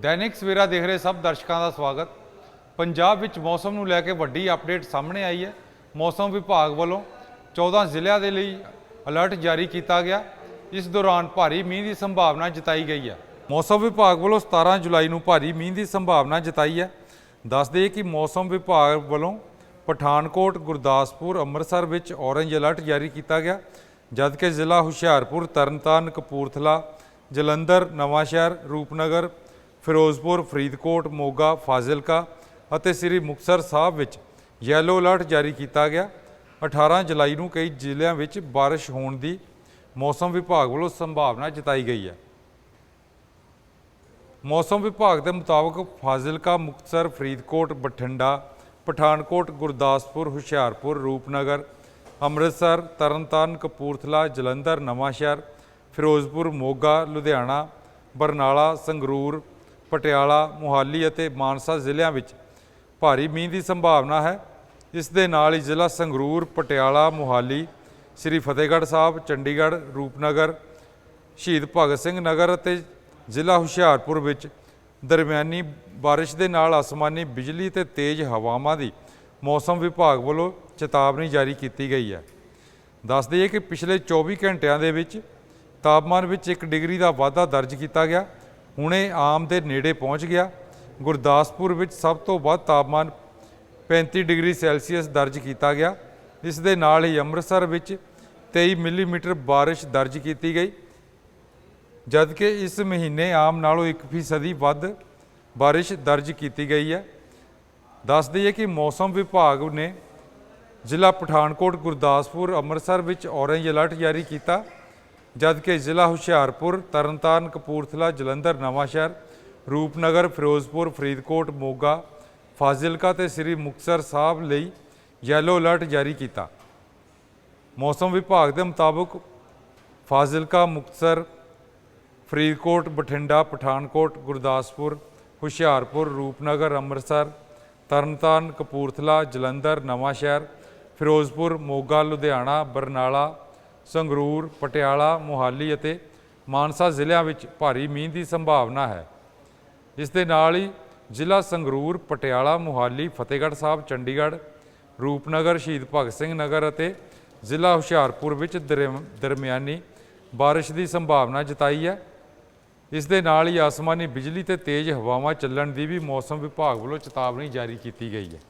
ਦੈਨਿਕ ਸਵੇਰਾ ਦੇਖ ਰਹੇ ਸਭ ਦਰਸ਼ਕਾਂ ਦਾ ਸਵਾਗਤ। ਪੰਜਾਬ ਵਿੱਚ ਮੌਸਮ ਨੂੰ ਲੈ ਕੇ ਵੱਡੀ ਅਪਡੇਟ ਸਾਹਮਣੇ ਆਈ ਹੈ। ਮੌਸਮ ਵਿਭਾਗ ਵੱਲੋਂ 14 ਜ਼ਿਲ੍ਹਿਆਂ ਦੇ ਲਈ ਅਲਰਟ ਜਾਰੀ ਕੀਤਾ ਗਿਆ। ਇਸ ਦੌਰਾਨ ਭਾਰੀ ਮੀਂਹ ਦੀ ਸੰਭਾਵਨਾ ਜਤਾਈ ਗਈ ਹੈ। ਮੌਸਮ ਵਿਭਾਗ ਵੱਲੋਂ 17 ਜੁਲਾਈ ਨੂੰ ਭਾਰੀ ਮੀਂਹ ਦੀ ਸੰਭਾਵਨਾ ਜਤਾਈ ਹੈ। ਦੱਸ ਦਈਏ ਕਿ ਮੌਸਮ ਵਿਭਾਗ ਵੱਲੋਂ ਪਠਾਨਕੋਟ, ਗੁਰਦਾਸਪੁਰ, ਅੰਮ੍ਰਿਤਸਰ ਵਿੱਚ ਔਰੰਜ ਅਲਰਟ ਜਾਰੀ ਕੀਤਾ ਗਿਆ। ਜਦਕਿ ਜ਼ਿਲ੍ਹਾ ਹੁਸ਼ਿਆਰਪੁਰ, ਤਰਨਤਾਰਨ, ਕਪੂਰਥਲਾ, ਜਲੰਧਰ, ਨਵਾਂਸ਼ਹਿਰ, ਰੂਪਨਗਰ ਫਿਰੋਜ਼ਪੁਰ, ਫਰੀਦਕੋਟ, ਮੋਗਾ, ਫਾਜ਼ਿਲਕਾ ਅਤੇ ਸ੍ਰੀ ਮੁਕਤਸਰ ਸਾਹਿਬ ਵਿੱਚ ਯੈਲੋ ਅਲਰਟ ਜਾਰੀ ਕੀਤਾ ਗਿਆ। 18 ਜੁਲਾਈ ਨੂੰ ਕਈ ਜ਼ਿਲ੍ਹਿਆਂ ਵਿੱਚ ਬਾਰਿਸ਼ ਹੋਣ ਦੀ ਮੌਸਮ ਵਿਭਾਗ ਵੱਲੋਂ ਸੰਭਾਵਨਾ ਜਤਾਈ ਗਈ ਹੈ। ਮੌਸਮ ਵਿਭਾਗ ਦੇ ਮੁਤਾਬਕ ਫਾਜ਼ਿਲਕਾ, ਮੁਕਤਸਰ, ਫਰੀਦਕੋਟ, ਬਠਿੰਡਾ, ਪਠਾਨਕੋਟ, ਗੁਰਦਾਸਪੁਰ, ਹੁਸ਼ਿਆਰਪੁਰ, ਰੂਪਨਗਰ, ਅੰਮ੍ਰਿਤਸਰ, ਤਰਨਤਾਰਨ, ਕਪੂਰਥਲਾ, ਜਲੰਧਰ, ਨਵਾਂਸ਼ਹਿਰ, ਫਿਰੋਜ਼ਪੁਰ, ਮੋਗਾ, ਲੁਧਿਆਣਾ, ਬਰਨਾਲਾ, ਸੰਗਰੂਰ ਪਟਿਆਲਾ, ਮੁਹਾਲੀ ਅਤੇ ਮਾਨਸਾ ਜ਼ਿਲ੍ਹਿਆਂ ਵਿੱਚ ਭਾਰੀ ਮੀਂਹ ਦੀ ਸੰਭਾਵਨਾ ਹੈ। ਇਸ ਦੇ ਨਾਲ ਹੀ ਜ਼ਿਲ੍ਹਾ ਸੰਗਰੂਰ, ਪਟਿਆਲਾ, ਮੁਹਾਲੀ, ਸ੍ਰੀ ਫਤਿਹਗੜ੍ਹ ਸਾਹਿਬ, ਚੰਡੀਗੜ੍ਹ, ਰੂਪਨਗਰ, ਸ਼ਹੀਦ ਭਗਤ ਸਿੰਘ ਨਗਰ ਅਤੇ ਜ਼ਿਲ੍ਹਾ ਹੁਸ਼ਿਆਰਪੁਰ ਵਿੱਚ ਦਰਮਿਆਨੀ ਬਾਰਿਸ਼ ਦੇ ਨਾਲ ਅਸਮਾਨੀ ਬਿਜਲੀ ਤੇ ਤੇਜ਼ ਹਵਾਵਾਂ ਦੀ ਮੌਸਮ ਵਿਭਾਗ ਵੱਲੋਂ ਚੇਤਾਵਨੀ ਜਾਰੀ ਕੀਤੀ ਗਈ ਹੈ। ਦੱਸ ਦਈਏ ਕਿ ਪਿਛਲੇ 24 ਘੰਟਿਆਂ ਦੇ ਵਿੱਚ ਤਾਪਮਾਨ ਵਿੱਚ 1 ਡਿਗਰੀ ਦਾ ਵਾਧਾ ਦਰਜ ਕੀਤਾ ਗਿਆ। ਹੁਣੇ ਆਮ ਦੇ ਨੇੜੇ ਪਹੁੰਚ ਗਿਆ। ਗੁਰਦਾਸਪੁਰ ਵਿੱਚ ਸਭ ਤੋਂ ਵੱਧ ਤਾਪਮਾਨ 35 ਡਿਗਰੀ ਸੈਲਸੀਅਸ ਦਰਜ ਕੀਤਾ ਗਿਆ। ਇਸ ਦੇ ਨਾਲ ਹੀ ਅੰਮ੍ਰਿਤਸਰ ਵਿੱਚ 23 ਮਿਲੀਮੀਟਰ ਬਾਰਿਸ਼ ਦਰਜ ਕੀਤੀ ਗਈ। ਜਦਕਿ ਇਸ ਮਹੀਨੇ ਆਮ ਨਾਲੋਂ 1% ਵੱਧ ਬਾਰਿਸ਼ ਦਰਜ ਕੀਤੀ ਗਈ ਹੈ। ਦੱਸ ਦਈਏ ਕਿ ਮੌਸਮ ਵਿਭਾਗ ਨੇ ਜ਼ਿਲ੍ਹਾ ਪਠਾਨਕੋਟ, ਗੁਰਦਾਸਪੁਰ, ਅੰਮ੍ਰਿਤਸਰ ਵਿੱਚ ਔਰੇਂਜ ਅਲਰਟ ਜਾਰੀ ਕੀਤਾ। ਜਦਕਿ ਜ਼ਿਲ੍ਹਾ ਹੁਸ਼ਿਆਰਪੁਰ, ਤਰਨਤਾਰਨ, ਕਪੂਰਥਲਾ, ਜਲੰਧਰ ਨਵਾਂਸ਼ਹਿਰ ਰੂਪਨਗਰ, ਫਿਰੋਜ਼ਪੁਰ, ਫਰੀਦਕੋਟ, ਮੋਗਾ, ਫਾਜ਼ਿਲਕਾ ਤੇ ਸ੍ਰੀ ਮੁਕਤਸਰ ਸਾਹਿਬ ਲਈ ਯੈਲੋ ਅਲਰਟ ਜਾਰੀ ਕੀਤਾ। ਮੌਸਮ ਵਿਭਾਗ ਦੇ ਮੁਤਾਬਕ ਫਾਜ਼ਿਲਕਾ, ਮੁਕਤਸਰ, ਫਰੀਦਕੋਟ, ਬਠਿੰਡਾ, ਪਠਾਨਕੋਟ, ਗੁਰਦਾਸਪੁਰ, ਹੁਸ਼ਿਆਰਪੁਰ, ਰੂਪਨਗਰ, ਅੰਮ੍ਰਿਤਸਰ, ਤਰਨਤਾਰਨ, ਕਪੂਰਥਲਾ, ਜਲੰਧਰ ਨਵਾਂਸ਼ਹਿਰ ਫਿਰੋਜ਼ਪੁਰ, ਮੋਗਾ, ਲੁਧਿਆਣਾ, ਬਰਨਾਲਾ ਸੰਗਰੂਰ, ਪਟਿਆਲਾ, ਮੋਹਾਲੀ ਅਤੇ ਮਾਨਸਾ ਜ਼ਿਲ੍ਹਿਆਂ ਵਿੱਚ ਭਾਰੀ ਮੀਂਹ ਦੀ ਸੰਭਾਵਨਾ ਹੈ। ਇਸ ਦੇ ਨਾਲ ਹੀ ਜ਼ਿਲ੍ਹਾ ਸੰਗਰੂਰ, ਪਟਿਆਲਾ, ਮੋਹਾਲੀ, ਫਤਿਹਗੜ੍ਹ ਸਾਹਿਬ, ਚੰਡੀਗੜ੍ਹ, ਰੂਪਨਗਰ, ਸ਼ਹੀਦ ਭਗਤ ਸਿੰਘ ਨਗਰ ਅਤੇ ਜ਼ਿਲ੍ਹਾ ਹੁਸ਼ਿਆਰਪੁਰ ਵਿੱਚ ਦਰਮ- ਦਰਮਿਆਨੀ ਬਾਰਿਸ਼ ਦੀ ਸੰਭਾਵਨਾ ਜਤਾਈ ਹੈ। ਇਸ ਦੇ ਨਾਲ ਹੀ ਆਸਮਾਨੀ ਬਿਜਲੀ ਤੇ ਤੇਜ਼ ਹਵਾਵਾਂ ਚੱਲਣ ਦੀ ਵੀ ਮੌਸਮ ਵਿਭਾਗ ਵੱਲੋਂ ਚੇਤਾਵਨੀ ਜਾਰੀ ਕੀਤੀ ਗਈ ਹੈ।